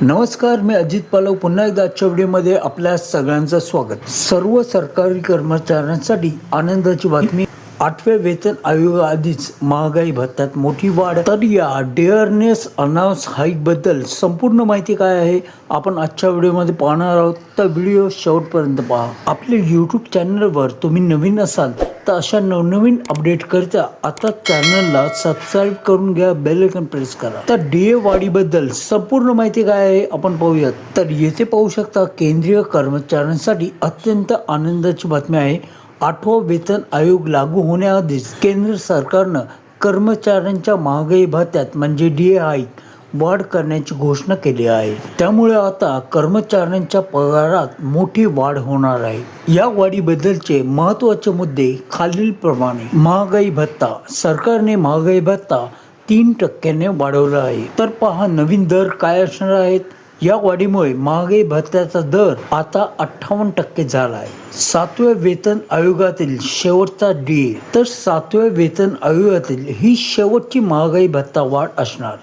नमस्कार मी अजित पालव. पुन्हा एकदा आजच्या व्हिडिओमध्ये आपल्या सगळ्यांचं स्वागत. सर्व सरकारी कर्मचाऱ्यांसाठी आनंदाची बातमी. आठव्या वेतन आयोगाआधीच महागाई भत्त्यात मोठी वाढ. तर या डेअरनेस अनाऊन्स हाईकबद्दल संपूर्ण माहिती काय आहे आपण आजच्या व्हिडिओमध्ये पाहणार आहोत. तर व्हिडिओ शेवटपर्यंत पहा. आपल्या यूट्यूब चॅनलवर तुम्ही नवीन असाल तर अशा नवनवीन अपडेट करता आता चॅनलला सबस्क्राईब करून घ्या बेल आयकॉन प्रेस करा. तर डीए वाढीबद्दल संपूर्ण माहिती काय आहे आपण पाहूयात. तर येथे पाहू शकता केंद्रीय कर्मचाऱ्यांसाठी अत्यंत आनंदाची बातमी आहे. आठवा वेतन आयोग लागू होण्याआधीच केंद्र सरकारनं कर्मचाऱ्यांच्या महागाई भत्त्यात म्हणजे डीए हाईक वाढ करण्याची घोषणा केली आहे. त्यामुळे आता कर्मचाऱ्यांच्या पगारात मोठी वाढ होणार आहे. या वाढीबद्दलचे महत्त्वाचे मुद्दे खालीलप्रमाणे. महागाई भत्ता. सरकारने महागाई भत्ता तीन टक्क्याने वाढवला आहे. तर पहा नवीन दर काय असणार आहेत? या वाढीमुळे महागाई भत्त्याचा दर आता अठ्ठावन्न टक्के झाला आहे. सातव्या वेतन आयोगातील शेवटचा डी. तर सातव्या वेतन आयोगातील ही शेवटची महागाई भत्ता वाढ असणार.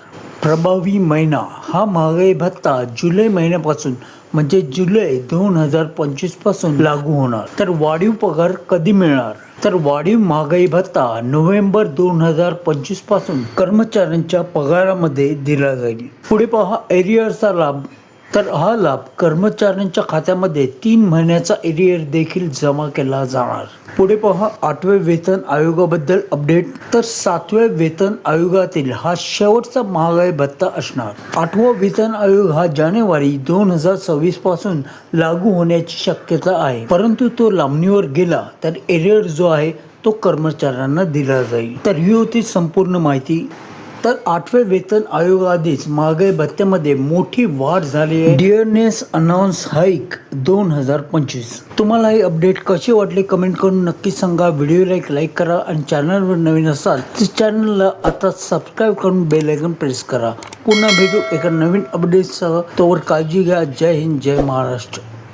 प्रभावी महिना हा महागाई भत्ता जुलै महिन्यापासून म्हणजे जुलै दोन हजार पंचवीसपासून लागू होणार. तर वाढीव पगार कधी मिळणार? तर वाढीव महागाई भत्ता नोव्हेंबर दोन हजार पंचवीसपासून कर्मचाऱ्यांच्या पगारामध्ये दिला जाईल. पुढे पहा एरियरचा लाभ. तर हा लाभ कर्मचाऱ्यांच्या खात्यामध्ये तीन महिन्याचा एरियर देखील जमा केला जाणार. पुढे पहा आठवे वेतन आयोगाबद्दल अपडेट तर सातव्या वेतन आयोगातील हा शेवटचा महागाई भत्ता असणार. आठवा वेतन आयोग हा जानेवारी दोन हजार सव्वीसपासून लागू होण्याची शक्यता आहे. परंतु तो लांबणीवर गेला तर एरियर जो आहे तो कर्मचाऱ्यांना दिला जाईल. तर ही होती संपूर्ण माहिती. तर आठवे वेतन आयोगाआधीच महागाई भत्त्यामध्ये मोठी वाढ झाली आहे. डिअरनेस अनाऊन्स हाईक दोन हजार पंचवीस. तुम्हाला हे अपडेट कसे वाटली कमेंट करून नक्की सांगा. व्हिडिओला एक लाईक करा आणि चॅनलवर नवीन असाल तर चॅनलला आता सबस्क्राईब करून बेल आयकॉन प्रेस करा. पुन्हा भेटू एका नवीन अपडेटसह तोवर काळजी घ्या. जय हिंद जय महाराष्ट्र.